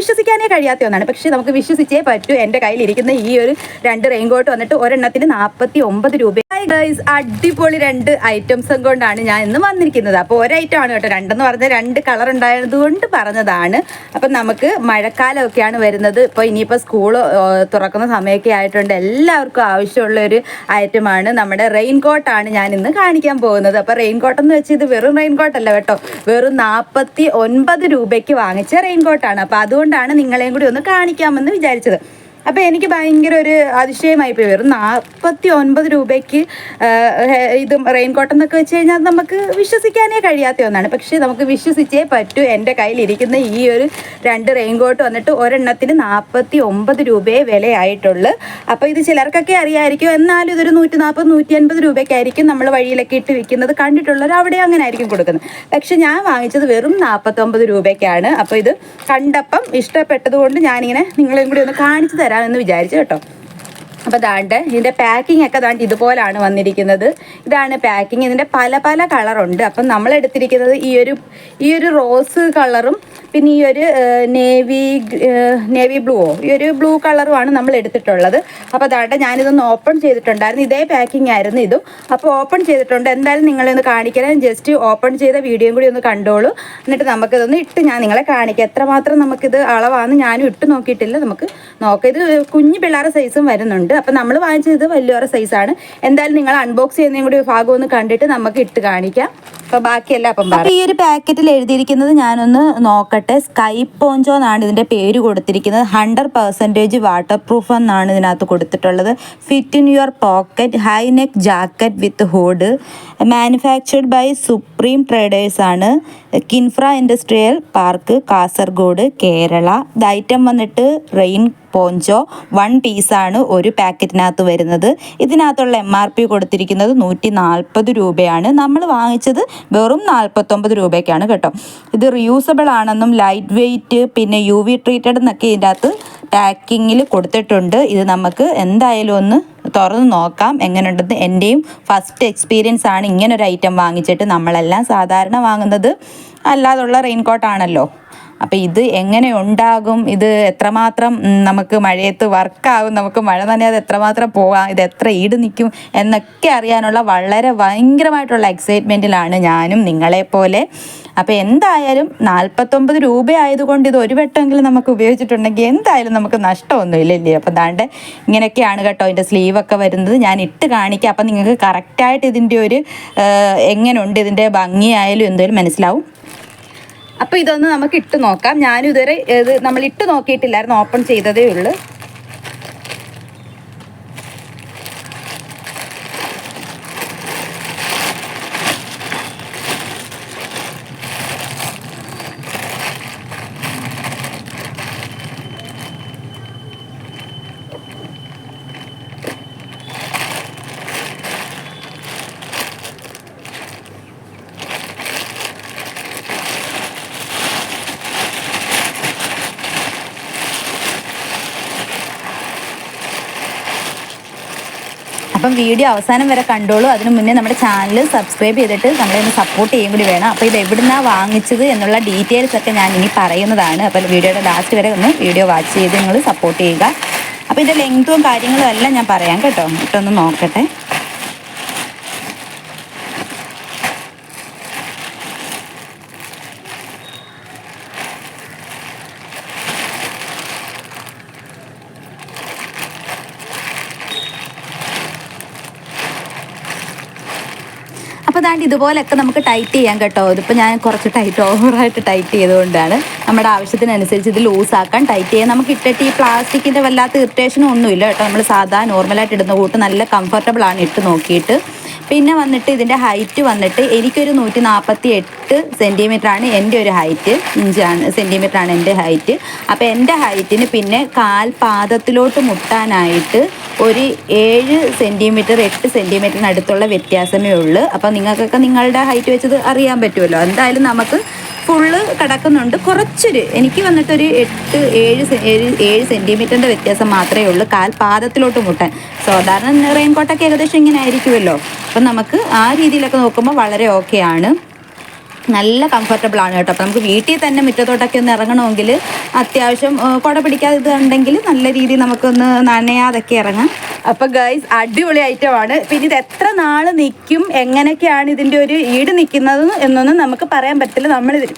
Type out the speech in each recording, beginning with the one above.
വിശ്വസിക്കാനേ കഴിയാത്ത ഒന്നാണ്. പക്ഷേ നമുക്ക് വിശ്വസിച്ചേ പറ്റൂ. എന്റെ കയ്യിലിരിക്കുന്ന ഈ ഒരു രണ്ട് റെയിൻകോട്ട് വന്നിട്ട് ഒരെണ്ണത്തിന് നാൽപ്പത്തി ഒമ്പത് രൂപ അടിപൊളി രണ്ട് ഐറ്റംസും കൊണ്ടാണ് ഞാൻ ഇന്ന് വന്നിരിക്കുന്നത്. അപ്പോൾ ഒരൈറ്റം ആണ് കേട്ടോ. രണ്ടെന്ന് പറഞ്ഞാൽ രണ്ട് കളർ ഉണ്ടായത് കൊണ്ട് പറഞ്ഞതാണ്. അപ്പം നമുക്ക് മഴക്കാലമൊക്കെയാണ് വരുന്നത്. ഇപ്പോൾ ഇനിയിപ്പോൾ സ്കൂൾ തുറക്കുന്ന സമയമൊക്കെ ആയിട്ടുണ്ട്. എല്ലാവർക്കും ആവശ്യമുള്ള ഒരു ഐറ്റമാണ് നമ്മുടെ റെയിൻകോട്ടാണ് ഞാൻ ഇന്ന് കാണിക്കാൻ പോകുന്നത്. അപ്പോൾ റെയിൻകോട്ട് എന്ന് വെച്ച് ഇത് വെറും റെയിൻകോട്ടല്ല കേട്ടോ. വെറും നാൽപ്പത്തി ഒൻപത് രൂപയ്ക്ക് വാങ്ങിച്ച റെയിൻകോട്ടാണ്. കോട്ടാണ് അപ്പോൾ അതുകൊണ്ടാണ് നിങ്ങളെയും കൂടി ഒന്ന് കാണിക്കാമെന്ന് വിചാരിച്ചത്. അപ്പോൾ എനിക്ക് ഭയങ്കര ഒരു അതിശയമായി പോയി. വെറും നാൽപ്പത്തി ഒൻപത് രൂപയ്ക്ക് ഇത് റെയിൻ കോട്ട് എന്നൊക്കെ വെച്ച് കഴിഞ്ഞാൽ നമുക്ക് വിശ്വസിക്കാനേ കഴിയാത്ത ഒന്നാണ്. പക്ഷേ നമുക്ക് വിശ്വസിച്ചേ പറ്റൂ. എന്റെ കയ്യിലിരിക്കുന്ന ഈ ഒരു രണ്ട് റെയിൻ കോട്ട് വന്നിട്ട് ഒരെണ്ണത്തിന് നാൽപ്പത്തി ഒമ്പത് രൂപയെ വിലയായിട്ടുള്ളൂ. അപ്പോൾ ഇത് ചിലർക്കൊക്കെ അറിയാമായിരിക്കും എന്നാലും ഇതൊരു നൂറ്റി നാൽപ്പത് നൂറ്റി അൻപത് രൂപയ്ക്കായിരിക്കും നമ്മൾ വഴിയിലൊക്കെ ഇട്ട് വിൽക്കുന്നത്. കണ്ടിട്ടുള്ളവർ അവിടെ അങ്ങനെ ആയിരിക്കും കൊടുക്കുന്നത്. പക്ഷെ ഞാൻ വാങ്ങിച്ചത് വെറും നാൽപ്പത്തൊമ്പത് രൂപയ്ക്കാണ്. അപ്പോൾ ഇത് കണ്ടപ്പം ഇഷ്ടപ്പെട്ടതുകൊണ്ട് ഞാനിങ്ങനെ നിങ്ങളെയും കൂടി ഒന്ന് കാണിച്ചു തരാമെന്ന് വിചാരിച്ചു കേട്ടോ. അപ്പോൾ ദാണ്ട് ഇതിന്റെ പാക്കിംഗ് ഒക്കെ ദാണ്ട് ഇതുപോലാണ് വന്നിരിക്കുന്നത്. ഇതാണ് പാക്കിംഗ് ഇതിന്റെ പല പല കളറുണ്ട് അപ്പം നമ്മൾ എടുത്തിരിക്കുന്നത് ഈ ഒരു ഈ ഒരു റോസ് കളറും പിന്നെ ഈ ഒരു നേവി നേവി ബ്ലൂവോ ഈ ഒരു ബ്ലൂ കളറുമാണ് നമ്മൾ എടുത്തിട്ടുള്ളത്. അപ്പോൾ അതാട്ടെ ഞാനിതൊന്ന് ഓപ്പൺ ചെയ്തിട്ടുണ്ടായിരുന്നു. ഇതേ പാക്കിംഗ് ആയിരുന്നു ഇതും. അപ്പോൾ ഓപ്പൺ ചെയ്തിട്ടുണ്ട്. എന്തായാലും നിങ്ങളെ ഒന്ന് ജസ്റ്റ് ഓപ്പൺ ചെയ്ത വീഡിയോയും കൂടി ഒന്ന് കണ്ടോളൂ. എന്നിട്ട് നമുക്കിതൊന്ന് ഇട്ട് ഞാൻ നിങ്ങളെ കാണിക്കാം. എത്രമാത്രം നമുക്കിത് അളവാന്ന് ഞാനും ഇട്ട് നോക്കിയിട്ടില്ല. നമുക്ക് നോക്കാം. ഇത് കുഞ്ഞു പിള്ളേരുടെ സൈസും വരുന്നുണ്ട്. അപ്പം നമ്മൾ വാങ്ങിച്ചത് വലിയൊരു സൈസാണ് എന്തായാലും നിങ്ങൾ അൺബോക്സ് ചെയ്യുന്നതും കൂടി ഭാഗം ഒന്ന് കണ്ടിട്ട് നമുക്ക് ഇട്ട് കാണിക്കാം. അപ്പോൾ ബാക്കിയെല്ലാം അപ്പം. ഈ ഒരു പാക്കറ്റിൽ എഴുതിയിരിക്കുന്നത് ഞാനൊന്ന് നോക്കട്ടെ. സ്കൈ പോഞ്ചോ എന്നാണ് ഇതിന്റെ പേര് കൊടുത്തിരിക്കുന്നത്. ഹൺഡ്രഡ് പെർസെന്റേജ് വാട്ടർ പ്രൂഫ് എന്നാണ് ഇതിനകത്ത് കൊടുത്തിട്ടുള്ളത്. Fit in your pocket high neck jacket with hood manufactured by Supreme Traders ആണ്. Kinfra industrial park Kasaragod Kerala. ഇത് ഐറ്റം വന്നിട്ട് റെയിൻ പോഞ്ചോ വൺ പീസാണ് ഒരു പാക്കറ്റിനകത്ത് വരുന്നത്. ഇതിനകത്തുള്ള എം ആർ പി കൊടുത്തിരിക്കുന്നത് നൂറ്റി നാൽപ്പത് രൂപയാണ്. നമ്മൾ വാങ്ങിച്ചത് വെറും നാൽപ്പത്തൊമ്പത് രൂപയ്ക്കാണ് കേട്ടോ. ഇത് റിയൂസബിൾ ആണെന്നും ലൈറ്റ് വെയ്റ്റ് പിന്നെ യു വി ട്രീറ്റഡ് എന്നൊക്കെ ഇതിന്റെ അകത്ത് പാക്കിങ്ങിൽ കൊടുത്തിട്ടുണ്ട്. ഇത് നമുക്ക് എന്തായാലും ഒന്ന് തുറന്ന് നോക്കാം. എങ്ങനെയുണ്ടെന്ന് എന്റെയും ഫസ്റ്റ് എക്സ്പീരിയൻസ് ആണ് ഇങ്ങനൊരു ഐറ്റം വാങ്ങിച്ചിട്ട് നമ്മളെല്ലാം സാധാരണ വാങ്ങുന്നത്. അല്ലാതുള്ള റെയിൻകോട്ടാണല്ലോ അപ്പോൾ ഇത് എങ്ങനെ ഉണ്ടാകും? ഇത് എത്രമാത്രം നമുക്ക് മഴയത്ത് വർക്കാകും? നമുക്ക് മഴ നനയാതെ എത്രമാത്രം പോകാം? ഇത് എത്ര ഈട് നിൽക്കും? എന്നൊക്കെ അറിയാനുള്ള വളരെ ഭയങ്കരമായിട്ടുള്ള എക്സൈറ്റ്മെന്റിലാണ് ഞാനും നിങ്ങളെ പോലെ. അപ്പോൾ എന്തായാലും നാൽപ്പത്തൊമ്പത് രൂപ ആയതുകൊണ്ട് ഇത് ഒരു വട്ടമെങ്കിലും നമുക്ക് ഉപയോഗിച്ചിട്ടുണ്ടെങ്കിൽ എന്തായാലും നമുക്ക് നഷ്ടമൊന്നുമില്ല ഇല്ലേ അപ്പോൾ ദാണ്ട് ഇങ്ങനെയൊക്കെയാണ് കേട്ടോ അതിന്റെ സ്ലീവൊക്കെ വരുന്നത്. ഞാൻ ഇട്ട് കാണിക്കാം. അപ്പം നിങ്ങൾക്ക് കറക്റ്റായിട്ട് ഇതിന്റെ ഒരു എങ്ങനെയുണ്ട് ഇതിന്റെ ഭംഗിയായാലും എന്തായാലും മനസ്സിലാവും. അപ്പോൾ ഇതൊന്ന് നമുക്ക് ഇട്ട് നോക്കാം. ഞാനിതുവരെ ഇത് നമ്മൾ ഇട്ട് നോക്കിയിട്ടില്ലായിരുന്നു ഓപ്പൺ ചെയ്തതേ ഉള്ളൂ. അപ്പം വീഡിയോ അവസാനം വരെ കണ്ടോളൂ. അതിനു മുന്നേ നമ്മുടെ ചാനൽ സബ്സ്ക്രൈബ് ചെയ്തിട്ട് നമ്മളെ ഒന്ന് സപ്പോർട്ട് ചെയ്യും കൂടി വേണം. അപ്പോൾ ഇത് എവിടുന്നാണ് വാങ്ങിച്ചത് എന്നുള്ള ഡീറ്റെയിൽസ് ഒക്കെ ഞാൻ ഇനി പറയുന്നതാണ്. അപ്പോൾ വീഡിയോയുടെ ലാസ്റ്റ് വരെ ഒന്ന് വീഡിയോ വാച്ച് ചെയ്ത് നിങ്ങൾ സപ്പോർട്ട് ചെയ്യുക. അപ്പോൾ ഇതിന്റെ ലെങ്ത്തും കാര്യങ്ങളും എല്ലാം ഞാൻ പറയാം കേട്ടോ. ഇട്ടൊന്ന് നോക്കട്ടെ. ദാണ്ട് ഇതുപോലെയൊക്കെ നമുക്ക് ടൈറ്റ് ചെയ്യാം കേട്ടോ. ഇതിപ്പോൾ ഞാൻ കുറച്ച് ടൈറ്റ് ഓവറായിട്ട് ടൈറ്റ് ചെയ്തുകൊണ്ടാണ്. നമ്മുടെ ആവശ്യത്തിനനുസരിച്ച് ഇത് ലൂസാക്കാൻ ടൈറ്റ് ചെയ്യാം. നമുക്ക് ഇട്ടിട്ട് ഈ പ്ലാസ്റ്റിക്കിന്റെ വല്ലാത്ത ഇറിറ്റേഷനും ഒന്നുമില്ല കേട്ടോ. നമ്മൾ സാധാ നോർമലായിട്ട് ഇടുന്ന കൂട്ട് നല്ല കംഫർട്ടബിളാണ് ഇട്ട് നോക്കിയിട്ട്. പിന്നെ വന്നിട്ട് ഇതിന്റെ ഹൈറ്റ് വന്നിട്ട് എനിക്കൊരു നൂറ്റി നാൽപ്പത്തി എട്ട് സെന്റിമീറ്റർ ആണ് എന്റെ ഒരു ഹൈറ്റ് ഇഞ്ചാണ് സെന്റിമീറ്റർ ആണ് എന്റെ ഹൈറ്റ് അപ്പോൾ എന്റെ ഹൈറ്റിന് പിന്നെ കാൽപാദത്തിലോട്ട് മുട്ടാനായിട്ട് ഒരു ഏഴ് സെന്റിമീറ്റർ എട്ട് സെന്റിമീറ്ററിനടുത്തുള്ള വ്യത്യാസമേ ഉള്ളൂ. അപ്പോൾ നിങ്ങൾക്കൊക്കെ നിങ്ങളുടെ ഹൈറ്റ് വെച്ചത് അറിയാൻ പറ്റുമല്ലോ. എന്തായാലും നമുക്ക് ഫുള്ള് കിടക്കുന്നുണ്ട്. കുറച്ചൊരു എനിക്ക് വന്നിട്ടൊരു എട്ട് ഏഴ് ഏഴ് ഏഴ് സെന്റിമീറ്ററിന്റെ വ്യത്യാസം മാത്രമേ ഉള്ളൂ. കാൽ പാദത്തിലോട്ട് മുട്ടാൻ. സാധാരണ റെയിൻകോട്ടൊക്കെ ഏകദേശം ഇങ്ങനെ ആയിരിക്കുമല്ലോ. അപ്പം നമുക്ക് ആ രീതിയിലൊക്കെ നോക്കുമ്പോൾ വളരെ ഓക്കെ ആണ്. നല്ല കംഫർട്ടബിൾ ആണ് കേട്ടോ. അപ്പോൾ നമുക്ക് വീട്ടിൽ തന്നെ മുറ്റത്തോട്ടൊക്കെ ഒന്ന് ഇറങ്ങണമെങ്കിൽ അത്യാവശ്യം കുട പിടിക്കാതെ ഇതുണ്ടെങ്കിൽ നല്ല രീതിയിൽ നമുക്കൊന്ന് നനയാതൊക്കെ ഇറങ്ങാം. അപ്പോൾ ഗൈസ് അടിപൊളി ഐറ്റമാണ് പിന്നെ ഇത് എത്ര നാൾ നിൽക്കും? എങ്ങനെയൊക്കെയാണ് ഇതിന്റെ ഒരു ഈട് നിൽക്കുന്നത് എന്നൊന്നും നമുക്ക് പറയാൻ പറ്റില്ല. നമ്മളിത്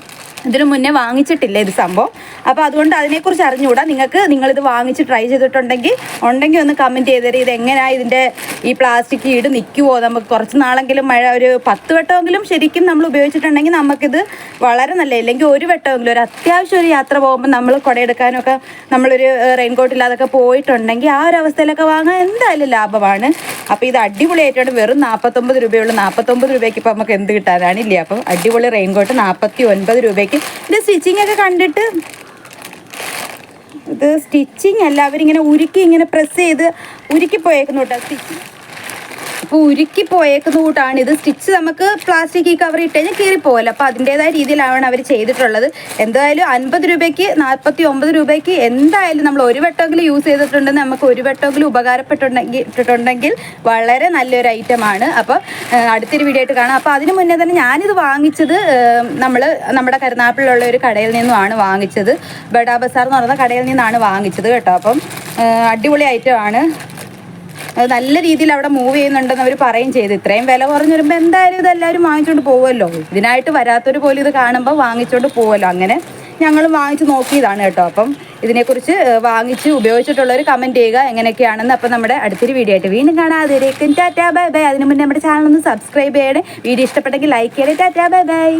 ഇതിനു മുന്നേ വാങ്ങിച്ചിട്ടില്ല ഇത് സംഭവം? അപ്പോൾ അതുകൊണ്ട് അതിനെക്കുറിച്ച് അറിഞ്ഞുകൂടാ. നിങ്ങൾക്ക് നിങ്ങളിത് വാങ്ങിച്ച് ട്രൈ ചെയ്തിട്ടുണ്ടെങ്കിൽ ഉണ്ടെങ്കിൽ ഒന്ന് കമന്റ് ചെയ്ത് ഇത് എങ്ങനെയാണ് ഇതിന്റെ ഈ പ്ലാസ്റ്റിക് ഈട് നിൽക്കുമോ നമുക്ക് കുറച്ച് നാളെങ്കിലും മഴ ഒരു പത്ത് വട്ടമെങ്കിലും ശരിക്കും നമ്മൾ ഉപയോഗിച്ചിട്ടുണ്ടെങ്കിൽ നമുക്കിത് വളരെ നല്ല ഇല്ലെങ്കിൽ ഒരു വട്ടമെങ്കിലും. ഒരു അത്യാവശ്യം ഒരു യാത്ര പോകുമ്പോൾ നമ്മൾ കുടയെടുക്കാനൊക്കെ നമ്മളൊരു റെയിൻ കോട്ട് ഇല്ലാതൊക്കെ പോയിട്ടുണ്ടെങ്കിൽ ആ ഒരു അവസ്ഥയിലൊക്കെ വാങ്ങാൻ എന്തായാലും ലാഭമാണ്. അപ്പോൾ ഇത് അടിപൊളിയായിട്ടാണ്. വെറും നാൽപ്പത്തൊമ്പത് രൂപയുള്ളൂ നാൽപ്പത്തൊമ്പത് രൂപയ്ക്ക് ഇപ്പോൾ നമുക്ക് എന്ത് കിട്ടാനാണ് ഇല്ലേ? അപ്പം അടിപൊളി റെയിൻകോട്ട് നാൽപ്പത്തി ഒൻപത് രൂപയ്ക്ക് ഇത് സ്റ്റിച്ചിങ് ഒക്കെ കണ്ടിട്ട് ഇത് സ്റ്റിച്ചിങ് അല്ല അവരിങ്ങനെ ഉരുക്കി ഇങ്ങനെ പ്രസ് ചെയ്ത് ഉരുക്കി പോയേക്കുന്നു കേട്ടോ സ്റ്റിച്ചിങ് അപ്പോൾ ഉരുക്കി പോയേക്കുന്ന കൂട്ടാണ് ഇത്. സ്റ്റിച്ച് നമുക്ക് പ്ലാസ്റ്റിക് ഈ കവർ ഇട്ട് കഴിഞ്ഞാൽ കീറിപ്പോകല്ലോ അപ്പോൾ അതിന്റേതായ രീതിയിലാണ് അവർ ചെയ്തിട്ടുള്ളത്. എന്തായാലും അൻപത് രൂപയ്ക്ക് നാൽപ്പത്തി ഒമ്പത് രൂപയ്ക്ക് എന്തായാലും നമ്മൾ ഒരു വട്ടമെങ്കിലും യൂസ് ചെയ്തിട്ടുണ്ടെങ്കിൽ നമുക്ക് ഒരു വട്ടമെങ്കിലും ഉപകാരപ്പെട്ടുണ്ടെങ്കിൽ ഇട്ടിട്ടുണ്ടെങ്കിൽ വളരെ നല്ലൊരു ഐറ്റമാണ് അപ്പോൾ അടുത്തൊരു വീഡിയോ ആയിട്ട് കാണാം. അപ്പോൾ അതിന് മുന്നേ തന്നെ ഞാനിത് വാങ്ങിച്ചത് നമ്മൾ നമ്മുടെ കരുനാപ്പിലുള്ള ഒരു കടയിൽ നിന്നുമാണ് വാങ്ങിച്ചത്. ബഡാ ബസാർ എന്ന് പറയുന്ന കടയിൽ നിന്നാണ് വാങ്ങിച്ചത് കേട്ടോ. അപ്പം അടിപൊളി ഐറ്റമാണ് അത് നല്ല രീതിയിൽ അവിടെ മൂവ് ചെയ്യുന്നുണ്ടെന്ന് അവർ പറയും ചെയ്ത്. ഇത്രയും വില കുറഞ്ഞു വരുമ്പോൾ എന്തായാലും ഇതെല്ലാവരും വാങ്ങിച്ചുകൊണ്ട് പോകുമല്ലോ ഇതിനായിട്ട് വരാത്തവർ പോലും ഇത് കാണുമ്പോൾ വാങ്ങിച്ചുകൊണ്ട് പോകുമല്ലോ അങ്ങനെ ഞങ്ങൾ വാങ്ങിച്ച് നോക്കിയതാണ് കേട്ടോ. അപ്പം ഇതിനെക്കുറിച്ച് വാങ്ങിച്ച് ഉപയോഗിച്ചിട്ടുള്ളവർ കമന്റ് ചെയ്യുക എങ്ങനെയൊക്കെയാണെന്ന് അപ്പം നമ്മുടെ അടുത്തൊരു വീഡിയോ ആയിട്ട് വീണ്ടും കാണാതിരിക്കും. Tata bye bye. അതിന് മുന്നേ നമ്മുടെ ചാനൽ ഒന്ന് സബ്സ്ക്രൈബ് ചെയ്യണേ. വീഡിയോ ഇഷ്ടപ്പെട്ടെങ്കിൽ ലൈക്ക് ചെയ്യണേ. Tata bye bye.